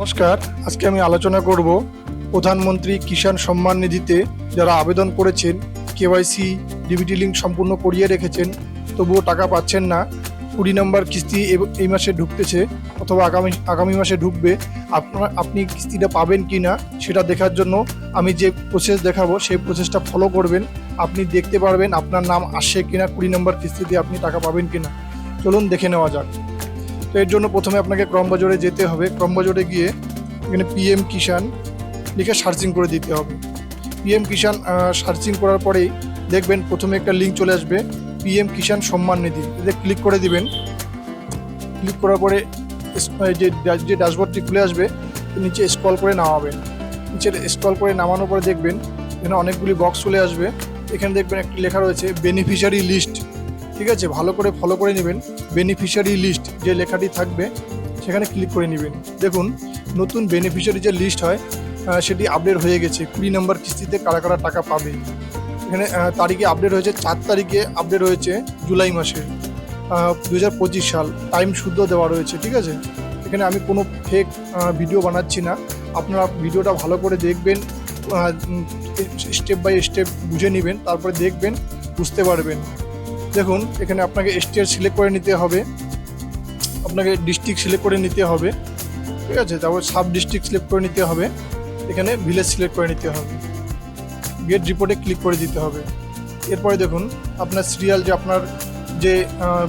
নমস্কার, আজকে আমি আলোচনা করব প্রধানমন্ত্রী কিষাণ সম্মান নিধিতে যারা আবেদন করেছেন কেওয়াইসি ডিবিটি লিঙ্ক সম্পূর্ণ করিয়ে রেখেছেন, তবুও টাকা পাচ্ছেন না। কুড়ি নম্বর কিস্তি এই মাসে ঢুকতেছে অথবা আগামী আগামী মাসে ঢুকবে। আপনার, আপনি কিস্তিটা পাবেন কি না সেটা দেখার জন্য আমি যে প্রসেস দেখাবো সেই প্রসেসটা ফলো করবেন। আপনি দেখতে পারবেন আপনার নাম আসে কিনা, কুড়ি নম্বর কিস্তিতে আপনি টাকা পাবেন কিনা। চলুন দেখে নেওয়া যাক। তো এর জন্য প্রথমে আপনাকে ক্রমবাজারে যেতে হবে। ক্রমবাজারে গিয়ে এখানে পিএম কিষাণ লিখে সার্চিং করে দিতে হবে। পিএম কিষাণ সার্চিং করার পরেই দেখবেন প্রথমে একটা লিঙ্ক চলে আসবে। পিএম কিষাণ সম্মান নিধি। এতে ক্লিক করে দিবেন। ক্লিক করার পরে যে যে ড্যাশবোর্ডটি খুলে আসবে, নিচে স্ক্রল করে নামাবেন। নিচে স্ক্রল করে নামানোর পরে দেখবেন, এখানে অনেকগুলি বক্স চলে আসবে। এখানে দেখবেন একটি লেখা রয়েছে বেনিফিশিয়ারি লিস্ট ঠিক আছে, ভালো করে ফলো করে নেবেন। বেনিফিশিয়ারি লিস্ট যে লেখাটি থাকবে, সেখানে ক্লিক করে নেবেন। দেখুন, নতুন বেনিফিশিয়ারি যে লিস্ট হয় সেটি আপডেট হয়ে গেছে। কুড়ি নম্বর কিস্তিতে কারা কারা টাকা পাবে? এখানে তারিখে আপডেট হয়েছে, চার তারিখে আপডেট হয়েছে জুলাই মাসে। দু সাল টাইম শুদ্ধ দেওয়া রয়েছে, ঠিক আছে? এখানে আমি কোনো ফেক ভিডিও বানাচ্ছি না। আপনারা ভিডিওটা ভালো করে দেখবেন স্টেপ বাই স্টেপ বুঝে নেবেন, তারপরে দেখবেন, বুঝতে পারবেন। দেখুন, এখানে আপনাকে স্টেট সিলেক্ট করে নিতে হবে। আপনাকে ডিস্ট্রিক্ট সিলেক্ট করে নিতে হবে। ঠিক আছে? তারপর সাব ডিস্ট্রিক্ট সিলেক্ট করে নিতে হবে। এখানে ভিলেজ সিলেক্ট করে নিতে হবে। গেট রিপোর্টে ক্লিক করে দিতে হবে। এরপরে দেখুন, আপনার সিরিয়াল যে আপনার যে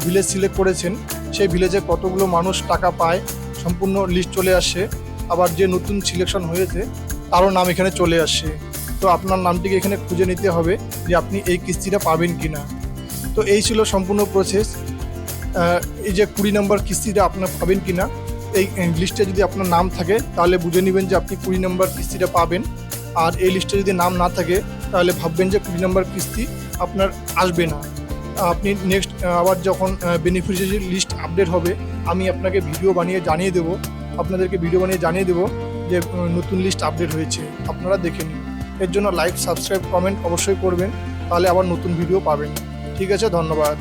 ভিলেজ সিলেক্ট করেছেন, সেই ভিলেজে কতগুলো মানুষ টাকা পায়, সম্পূর্ণ লিস্ট চলে আসে। আবার যে নতুন সিলেকশন হয়েছে, তারও নাম এখানে চলে আসে। তো আপনার নামটিকে এখানে খুঁজে নিতে হবে যে আপনি এই কিস্তিটা পাবেন কি না তো এই ছিল সম্পূর্ণ প্রসেস এই যে কুড়ি নম্বর কিস্তিটা আপনার পাবেন কি না এই লিস্টে যদি আপনার নাম থাকে, তাহলে বুঝে নেবেন যে আপনি কুড়ি নম্বর কিস্তিটা পাবেন। আর এই লিস্টে যদি নাম না থাকে, তাহলে ভাববেন যে কুড়ি নম্বর কিস্তি আপনার আসবে না। আপনি নেক্সট আবার যখন বেনিফিশিয়ারি লিস্ট আপডেট হবে, আমি আপনাকে ভিডিও বানিয়ে জানিয়ে দেবো। আপনাদেরকে ভিডিও বানিয়ে জানিয়ে দেবো যে নতুন লিস্ট আপডেট হয়েছে। আপনারা দেখে নিন। এর জন্য লাইক সাবস্ক্রাইব কমেন্ট অবশ্যই করবেন। তাহলে আবার নতুন ভিডিও পাবেন। ঠিক আছে ধন্যবাদ।